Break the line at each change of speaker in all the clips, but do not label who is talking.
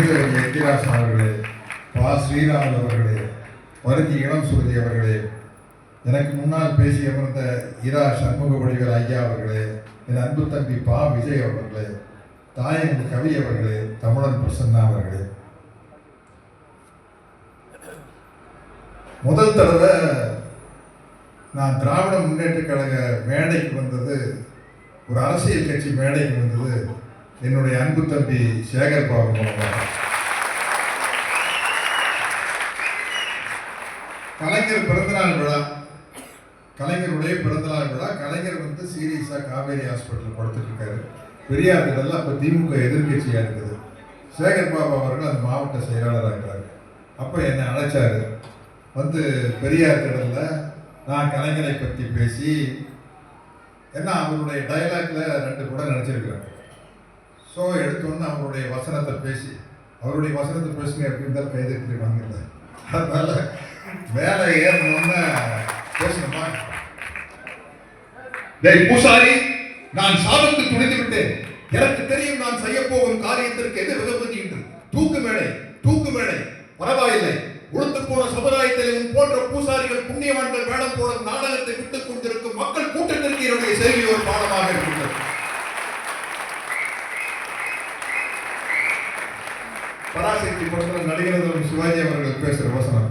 தமிழர் எத்திராசன் அவர்களே பா. ஸ்ரீராமன் அவர்களே வருத்தி இளம் சுருதி அவர்களே எனக்கு முன்னால் பேசி அமர்ந்த இரா. சண்முக வடிவர் ஐயா அவர்களே என் அன்பு தம்பி பா. விஜய் அவர்களே தாயன் கவி அவர்களே தமிழன் பிரசன்னா அவர்களே. முதல் தடவை நான் திராவிட முன்னேற்ற கழக மேடைக்கு வந்தது ஒரு அரசியல் கட்சி மேடைக்கு வந்தது என்னுடைய அன்பு தம்பி சேகர் பாபு மூலமாக கலைஞர் பிறந்தநாள் விழா. கலைஞருடைய பிறந்தநாள் விழா. கலைஞர் வந்து சீரியஸாக காவேரி ஹாஸ்பிட்டல் படுத்துட்டு இருக்காரு பெரியார் இதெல்லாம் இப்போ திமுக எதிர்கட்சியாக இருக்குது. சேகர் பாபு அவர்கள் அந்த மாவட்ட செயலாளராக இருக்கிறார். அப்போ என்னை அழைச்சாரு. வந்து பெரியார் திடலில் நான் கலைஞரை பற்றி பேசி ஏன்னா அவருடைய டைலாக்ல ரெண்டு கூட நினச்சிருக்கிறேன் ஸோ எடுத்தோன்னு அவருடைய வசனத்தை பேசி அவருடைய வசனத்தை பேசுங்க எப்படி இருந்தாலும் கைதட்டிருவாங்கல்ல அதனால மேலே ஏறணும்னு பேசணுமா?
டேய் பூசாரி நான் சாபத்து துணிந்து விட்டேன் எனக்கு தெரியும் நான் செய்ய போகும் காரியத்திற்கு எது உதவுது தூக்கு மேடை தூக்கு மேடை பரவாயில்லை. உளுத்து போன சமுதாயத்தில் போன்ற பூசாரிகள் புண்ணியவான்கள் வேடம் போடும் நாடகத்தை விட்டுக் கொண்டிருக்கும் மக்கள் கூட்டத்திற்கு என்னுடைய செய்தி ஒரு பாடமாக இருக்கும்
சக்தி படத்தில் நடிகர் சிவாஜி அவர்கள் பேசுகிற வசனம்.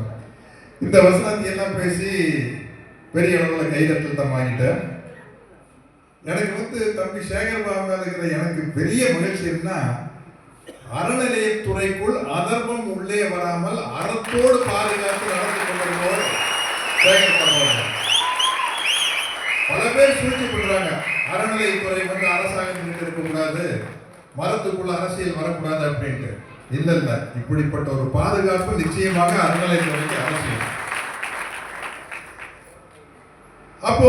இந்த வசனத்தை எல்லாம் பேசி பெரிய அளவில் கைதட்டல் தான் வாங்கிட்டேன் எனக்கு வந்து தம்பி சேகர் பாபு மேல இருக்கிற எனக்கு பெரிய மகிழ்ச்சி என்ன அறநிலையத்துறைக்குள் அதர்மம் உள்ளே வராமல் அறத்தோடு பாதுகாத்து நடந்து கொண்டிருந்தோர் சேகர் பல பேர் சூழ்ச்சி பண்றாங்க அறநிலையத்துறை வந்து அரசாங்கம் இருக்கக்கூடாது. மரத்துக்குள்ள அரசியல் வரக்கூடாது அப்படின்ட்டு. இல்லைல்ல. இப்படிப்பட்ட ஒரு பாதுகாப்பு நிச்சயமாக அறநிலையத்துறைக்கு அவசியம். அப்போ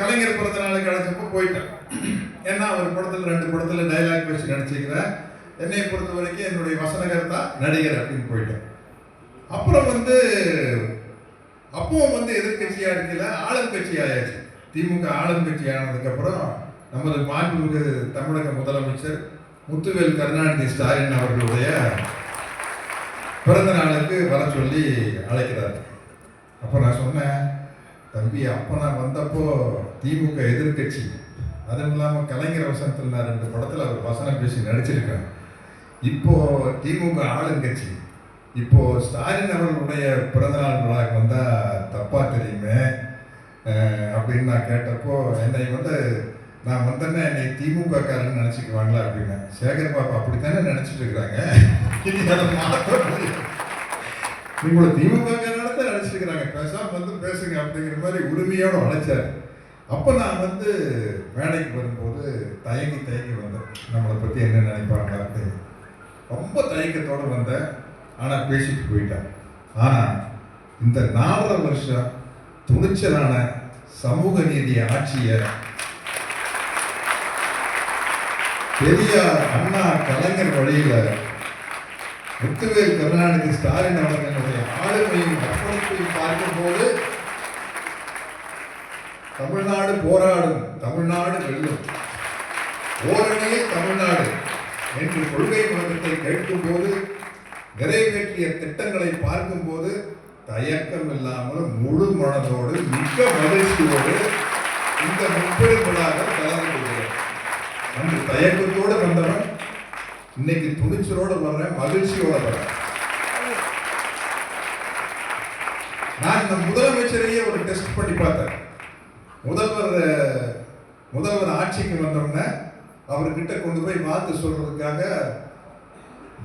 கலைஞர் பிறந்த நாளுக்கு அழைச்சப்போ போயிட்டேன். ஏன்னா அவர் படத்தில் ரெண்டு படத்தில் டைலாக் வச்சு நடிச்சுக்கிறேன் என்னை பொறுத்த வரைக்கும் என்னுடைய வசனகர்த்தா நடிகர் அப்படின்னு போயிட்டேன். அப்புறம் வந்து அப்பவும் வந்து எதிர்கட்சியாக இருக்கல ஆளுங்கட்சி ஆயாச்சு. திமுக ஆளுங்கட்சி ஆனதுக்கப்புறம் நமது மாண்புமிகு தமிழக முதலமைச்சர் முத்துவேல் கருணாநிதி ஸ்டாலின் அவர்களுடைய பிறந்த நாளுக்கு வர சொல்லி அழைக்கிறார். அப்போ நான் சொன்னேன் தம்பி அப்போ நான் வந்தப்போ திமுக எதிர்கட்சி அதுவும் இல்லாமல் கலைஞர் வசனத்தில் நான் ரெண்டு படத்தில் அவர் வசனம் பேசி நடிச்சிருக்கேன் இப்போ திமுக ஆளுங்கட்சி இப்போ ஸ்டாலின் அவர்களுடைய பிறந்தநாள் விழாக்கு வந்தால் தப்பாக தெரியுமே அப்படின்னு நான் கேட்டப்போ என்னை வந்து நான் வந்தேன்னா என்னை திமுக நினச்சிக்குவாங்களா நினைச்சுக்குவாங்களா அப்படின்னு. சேகர் பாபா அப்படித்தானே நினச்சிட்டு இருக்கிறாங்க இனி அதை மாற்ற முடியும் உங்களை திமுக தான் நினச்சிருக்கிறாங்க இருக்கிறாங்க பேசாம வந்து பேசுங்க அப்படிங்கிற மாதிரி உரிமையோடு அழைச்சார் அப்போ நான் வந்து மேடைக்கு வரும்போது தயங்கி தயங்கி வந்தேன். நம்மளை பற்றி என்ன நினைப்பாங்க அப்படின்னு. ரொம்ப தயக்கத்தோடு வந்தேன். ஆனால் பேசிட்டு போயிட்டேன். ஆனால் இந்த நாலரை வருஷம் துணிச்சலான சமூக நீதி ஆட்சியை பெரியார் அண்ணா கலைஞர் வழியில முத்துவேல் கருணாநிதி ஸ்டாலின் அவர்களுடைய ஆளுமையும் அர்ப்பணிப்பையும் பார்க்கும்போது தமிழ்நாடு போராடும் தமிழ்நாடு வெல்லும். ஓரணியே தமிழ்நாடு என்று கொள்கை முழக்கத்தை கேட்கும்போது நிறைவேற்றிய திட்டங்களை பார்க்கும்போது தயக்கம் இல்லாமல் முழு மனதோடு மிக்க மகிழ்ச்சியோடு இந்த முப்பெரும் தயக்கத்தோடு வந்தவன் இன்னைக்கு துணிச்சலோட வர்றேன் மகிழ்ச்சியோட வர்றேன். நான் இந்த முதலமைச்சரையே ஒரு டெஸ்ட் பண்ணி பார்த்தேன். முதல்வர் முதல்வர் ஆட்சிக்கு வந்தோடனே அவர்கிட்ட கொண்டு போய் வாழ்த்து சொல்றதுக்காக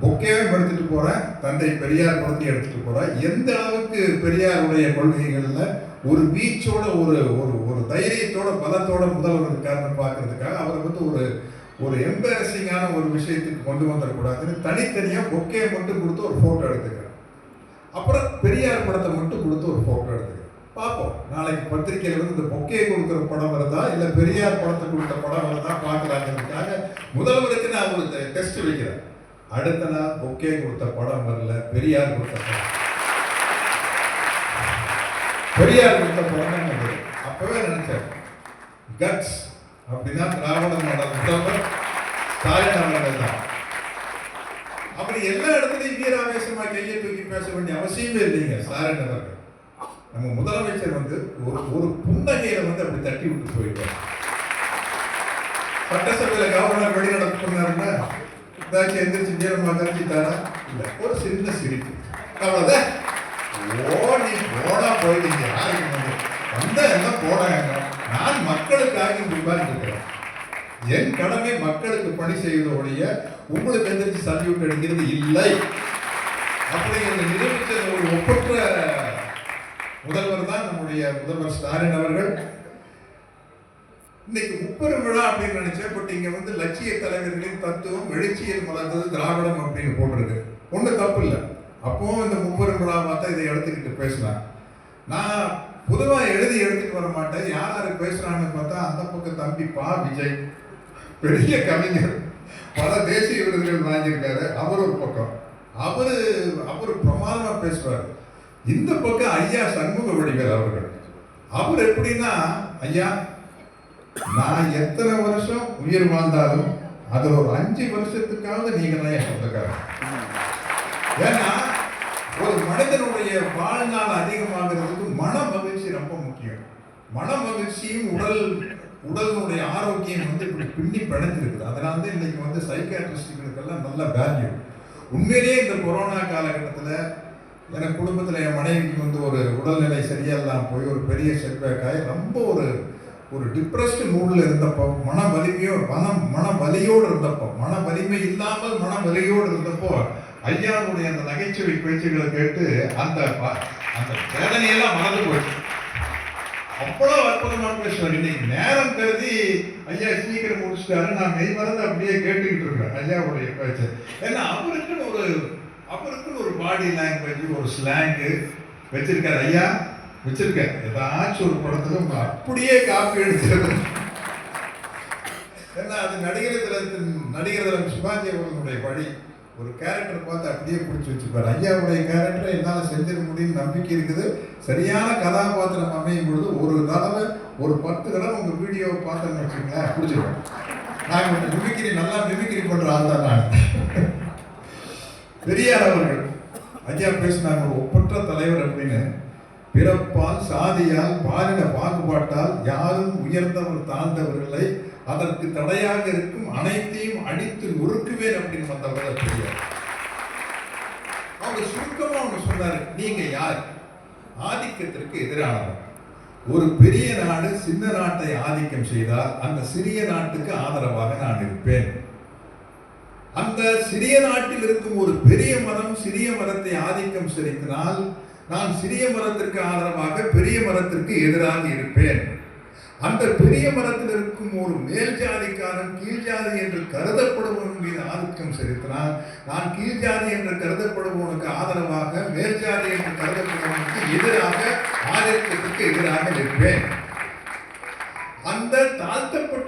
பொக்கேவும் படுத்திட்டு போறேன். தந்தை பெரியார் படத்தையும் எடுத்துட்டு போறேன். எந்த அளவுக்கு பெரியாருடைய கொள்கைகளில் ஒரு பீச்சோட ஒரு ஒரு ஒரு தைரியத்தோட பலத்தோட முதல்வர் இருக்காருன்னு பார்க்கறதுக்காக அவரை வந்து ஒரு ஒரு எம்பரசிங்கான ஒரு விஷயத்துக்கு கொண்டு வந்துடக்கூடாதுன்னு தனித்தனியாக பொக்கே மட்டும் கொடுத்து ஒரு ஃபோட்டோ எடுத்துக்கிறேன். அப்புறம் பெரியார் படத்தை மட்டும் கொடுத்து ஒரு ஃபோட்டோ எடுத்துக்கிறேன். பார்ப்போம். நாளைக்கு பத்திரிக்கையில வந்து இந்த பொக்கே கொடுக்குற படம் வருதா? இல்லை பெரியார் படத்தை கொடுத்த படம் வருதா? பார்க்கலாங்கிறதுக்காக முதல்வருக்கு நான் ஒரு டெஸ்ட் வைக்கிறேன். அடுத்த நாள் பொக்கே கொடுத்த படம் வரல. பெரியார் கொடுத்த படம். பெரியார் கொடுத்த படம் தான் வந்தது அப்பவே நினைச்சேன். கட்ஸ் அப்படின்னா திராவிடனோட மாடல் முதல்வர் ஸ்டாலின் தான். அப்படி எல்லா இடத்துலையும் வீராவேசமா கையை தூக்கி பேச வேண்டிய அவசியமே இல்லைங்க சாரன் அவர்கள். நம்ம முதலமைச்சர் வந்து ஒரு ஒரு புன்னகையில வந்து அப்படி தட்டி விட்டு போயிட்டார். சட்டசபையில கவர்னர் வெளிநடப்பு பண்ணாருன்னா ஏதாச்சும் எந்திரிச்சு வீரமா தெரிஞ்சுட்டாரா இல்ல ஒரு சின்ன சிரிப்பு. அவ்வளவுதான். ஓடி போடா போயிட்டீங்க யாருக்கு வந்து? வந்தா என்ன போடாங்க நான் மக்களுக்காக இங்கு உட்கார்ந்துருக்கிறேன் என் கடமை மக்களுக்கு பணி செய்வதோடைய உங்களுக்கு எதிர்த்து சல்யூட் எடுக்கிறது இல்லை. அப்படிங்கிறத நிரூபித்த ஒரு ஒப்பற்ற முதல்வர் தான் நம்முடைய முதல்வர் ஸ்டாலின் அவர்கள். இன்னைக்கு முப்பெரும் விழா அப்படின்னு நினைச்சேன் பட் இங்க வந்து லட்சிய தலைவர்களின் தத்துவம் எழுச்சியில் மலர்ந்தது திராவிடம் அப்படின்னு போட்டிருக்கு. ஒன்றும் தப்பு இல்லை. அப்பவும் இந்த முப்பெரும் விழா பார்த்தா இதை எடுத்துக்கிட்டு பேசலாம். நான் பொதுவாக எழுதி எடுத்துட்டு வர மாட்டேன். யார் யார் பேசுறான்னு பார்த்தா அந்த பக்கம் தம்பி பா விஜய். பெரிய கவிஞர். பல தேசிய விருதுகள் வாங்கியிருக்காரு. அவர் ஒரு பக்கம். அவரு அவர் பிரமாதமாக பேசுவார். இந்த பக்கம் ஐயா சண்முக வடிவேல் அவர்கள். அவர் எப்படின்னா ஐயா நான் எத்தனை வருஷம் உயிர் வாழ்ந்தாலும் அதுல ஒரு அஞ்சு வருஷத்துக்காவது நீங்க தான் என் சொந்தக்காரன் ஏன்னா ஒரு மனிதனுடைய வாழ்நாள் அதிகமாகிறதுக்கு மன மகிழ்ச்சி ரொம்ப முக்கியம் மன மகிழ்ச்சியும் உடல் உடலினுடைய ஆரோக்கியம் வந்து இப்படி பின்னி பிணைஞ்சிருக்குது. அதனால தான் இன்னைக்கு வந்து சைக்காட்ரிஸ்டுகளுக்கெல்லாம் நல்ல வேல்யூ உண்மையிலேயே இந்த கொரோனா காலகட்டத்தில் எனக்கு குடும்பத்தில் என் மனைவிக்கு வந்து ஒரு உடல்நிலை சரியில்லாம போய் ஒரு பெரிய செட்பேக்காகி ரொம்ப ஒரு ஒரு டிப்ரெஸ்டு மூடில் இருந்தப்போ மன வலிமையோ மனம் மன வலியோடு இருந்தப்போ மன வலிமை இல்லாமல் மன வலியோடு இருந்தப்போ ஐயாவுடைய அந்த நகைச்சுவை பேச்சுகளை கேட்டு அந்த ப- அந்த வேதனையெல்லாம் மறந்து போச்சு. அவ்வளவு அற்புதமான விஷயம் இன்னைக்கு நேரம் கருதி ஐயா சீக்கிரம் முடிச்சிட்டாரு நான் மெய் மறந்து அப்படியே கேட்டுக்கிட்டு இருக்கேன் ஐயாவுடைய பேச்சு. ஏன்னா அவருக்குன்னு ஒரு அவருக்குன்னு ஒரு பாடி லாங்குவேஜ் ஒரு ஸ்லாங்கு வச்சிருக்காரு ஐயா வச்சிருக்கேன் ஏதாச்சும் ஒரு படத்துல உங்க அப்படியே காப்பி எடுக்கிறது ஏன்னா அது நடிகர் திலத்தின் நடிகர் திலம் சிவாஜி அவர்களுடைய வழி ஒரு கேரக்டர் பார்த்து அப்படியே பிடிச்சி வச்சுப்பார் ஐயாவுடைய கேரக்டரை என்னால் செஞ்சிட முடியும்னு நம்பிக்கை இருக்குது. சரியான கதாபாத்திரம் அமையும் பொழுது ஒரு ஒரு பத்து தடவை உங்கள் வீடியோவை பார்த்தேன்னு வச்சுங்களேன் பிடிச்சிருக்கோம் நான் கொஞ்சம் மிமிக்கிரி நல்லா மிமிக்கிரி பண்ணுற ஆள் தான் நான். பெரியார் அவர்கள் ஐயா பேசினாங்க ஒரு ஒப்பற்ற தலைவர் அப்படின்னு. பிறப்பால் சாதியால் பாலின பாகுபாட்டால் யாரும் உயர்ந்தவர் தாழ்ந்தவர்களை அதற்கு தடையாக இருக்கும் அனைத்தையும் அடித்து நொறுக்குவேன் அப்படின்னு வந்தவர்கள் பெரியார். அவங்க சுருக்கமாக அவங்க சொன்னார் நீங்க யார்? ஆதிக்கத்திற்கு எதிரானவர். ஒரு பெரிய நாடு சின்ன நாட்டை ஆதிக்கம் செய்தால் அந்த சிறிய நாட்டுக்கு ஆதரவாக நான் இருப்பேன். அந்த சிறிய நாட்டில் இருக்கும் ஒரு பெரிய மரம் சிறிய மரத்தை ஆதிக்கம் செலுத்தினால் நான் சிறிய மரத்திற்கு ஆதரவாக பெரிய மரத்திற்கு எதிராக இருப்பேன். அந்த பெரிய மரத்தில் இருக்கும் ஒரு மேல் ஜாதிக்காரன் கீழ் ஜாதி என்று கருதப்படுபவன் மீது ஆதிக்கம் செலுத்தினால் நான் கீழ் ஜாதி என்று கருதப்படுபவனுக்கு ஆதரவாக மேல் ஜாதி என்று கருதப்படுபவனுக்கு எதிராக ஆதிக்கத்திற்கு எதிராக நிற்பேன். அந்த தாழ்த்தப்பட்ட